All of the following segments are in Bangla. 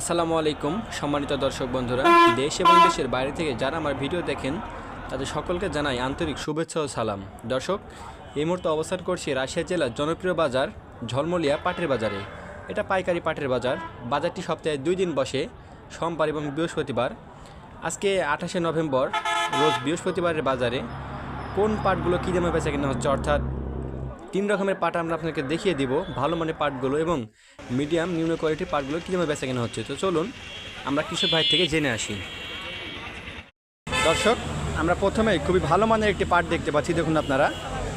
আসসালামু আলাইকুম, সম্মানিত দর্শক বন্ধুরা। দেশ এবং দেশের বাইরে থেকে যারা আমার ভিডিও দেখেন, তাদের সকলকে জানাই আন্তরিক শুভেচ্ছা ও সালাম। দর্শক, এই মুহূর্তে অবস্থান করছি রাশিয়া জেলার জনপ্রিয় বাজার, ঝলমলিয়া পাটের বাজারে। এটা পাইকারি পাটের বাজার। বাজারটি সপ্তাহে দুই দিন বসে, সোমবার এবং বৃহস্পতিবার। আজকে আঠাশে নভেম্বর, রোজ বৃহস্পতিবারের বাজারে কোন পাটগুলো কী দামে বেচা কেনা হচ্ছে, অর্থাৎ তিন রকমের পাট আমরা আপনাকে দেখিয়ে দিব ভালো মানের পাটগুলো এবং মিডিয়াম নিম্ন কোয়ালিটির পাটগুলো কীভাবে বেচা কেনা হচ্ছে। তো চলুন আমরা কৃষক ভাই থেকে জেনে আসি। দর্শক আমরা প্রথমে খুবই ভালো মানের একটি পাট দেখতে পাচ্ছি দেখুন আপনারা।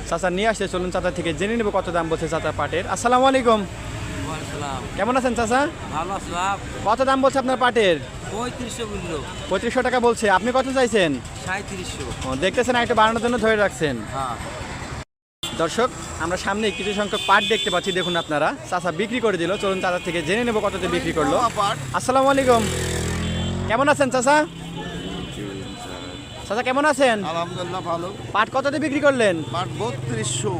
চাচা নিয়ে আসছে চলুন চাচা থেকে জেনে নেব কত দাম বলছে চাচা পাটের আসসালামু আলাইকুম। কেমন আছেন চাচা? ভালো কত দাম বলছে আপনার পাটের পঁয়ত্রিশশো টাকা বলছে। আপনি কত চাইছেন? সাঁত্রিশশো দেখতেছেন একটু বাড়ানোর জন্য ধরে রাখছেন। হ্যাঁ। দর্শক আমরা সামনে কিছু সংখ্যক পাট দেখতে পাচ্ছি দেখুন আপনারা। চাচা বিক্রি করে দিল চলুন চাচা থেকে জেনে নেব কততে বিক্রি করল। আসসালামু আলাইকুম। কেমন আছেন চাচা? চাচা কেমন আছেন? আলহামদুলিল্লাহ ভালো। পাট কততে বিক্রি করলেন? বাট বত্রিশশো।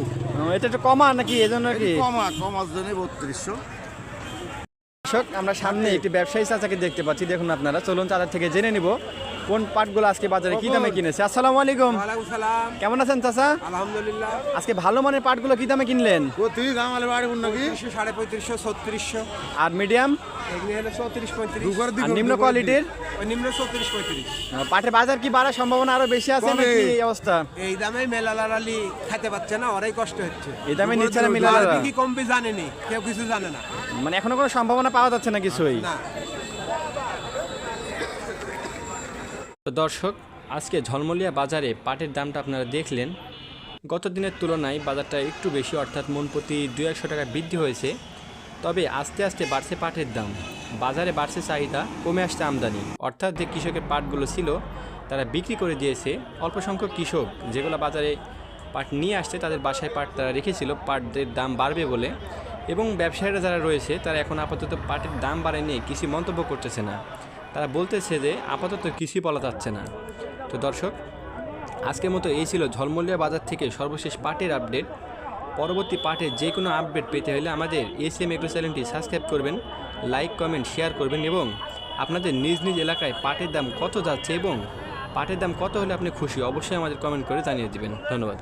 এটা একটু কমা নাকি এজন্য কি? কমা কমার জন্য বত্রিশশো। দর্শক আমরা সামনে একটি ব্যবসায়ী চাচাকে দেখতে পাচ্ছি দেখুন আপনারা চলুন চাচা থেকে জেনে নিব। কোন পাটগুলো আজকে বাজারে কি দামে কিনেছে? আসসালামু আলাইকুম। সালাম। কেমন আছেন চাচা? আলহামদুলিল্লাহ। আজকে ভালো মানের পাটগুলো কি দামে কিনলেন? আলে সাড়ে পঁয়ত্রিশশো ছত্রিশশো। আর মিডিয়াম? নিম্ন কোয়ালিটির? ওই নিম্ন চৌত্রিশ পঁয়ত্রিশ। পাটের বাজার কি বাড়ার সম্ভাবনা আরও বেশি আছে নাকি এই অবস্থা? এই দামে মেলালালি খেতে পাচ্ছে না ওরাই কষ্ট হচ্ছে। এই দামে নিচ্ছে না মিলালারা? কি কমবে জানেনি কেউ কিছু জানে না। মানে এখনও কোনো সম্ভাবনা পাওয়া যাচ্ছে না কিছুই? না। তো দর্শক, আজকে ঝলমলিয়া বাজারে পাটের দামটা আপনারা দেখলেন। গত দিনের তুলনায় বাজারটা একটু বেশি, অর্থাৎ মন প্রতি দুই একশো টাকা বৃদ্ধি হয়েছে। তবে আস্তে আস্তে বাড়ছে পাটের দাম। বাজারে বাড়ছে চাহিদা, কমে আসছে আমদানি। অর্থাৎ যে কৃষকের পাটগুলো ছিল, তারা বিক্রি করে দিয়েছে। অল্প সংখ্যক কৃষক যেগুলো বাজারে পাট নিয়ে আসছে, তাদের বাসায় পাট তারা রেখেছিল। পাটের দাম বাড়বে বলে। এবং ব্যবসায়ীরা যারা রয়েছে, তারা এখন আপাতত পাটের দাম বাড়ায় নিয়ে কৃষি মন্তব্য করতেছে না। তারা বলতেছে যে আপাতত কিছুই বলা যাচ্ছে না। তো দর্শক, আজকের মতো এই ছিল ঝলমলিয়া বাজার থেকে সর্বশেষ পাটের আপডেট। পরবর্তী পাটের যে কোনো আপডেট পেতে হলে আমাদের এস এম এগ্রো চ্যানেলটি সাবস্ক্রাইব করবেন, লাইক, কমেন্ট, শেয়ার করবেন এবং আপনাদের নিজ নিজ এলাকায় পাটের দাম কত যাচ্ছে এবং পাটের দাম কত হলে আপনি খুশি অবশ্যই আমাদের কমেন্ট করে জানিয়ে দিবেন। ধন্যবাদ।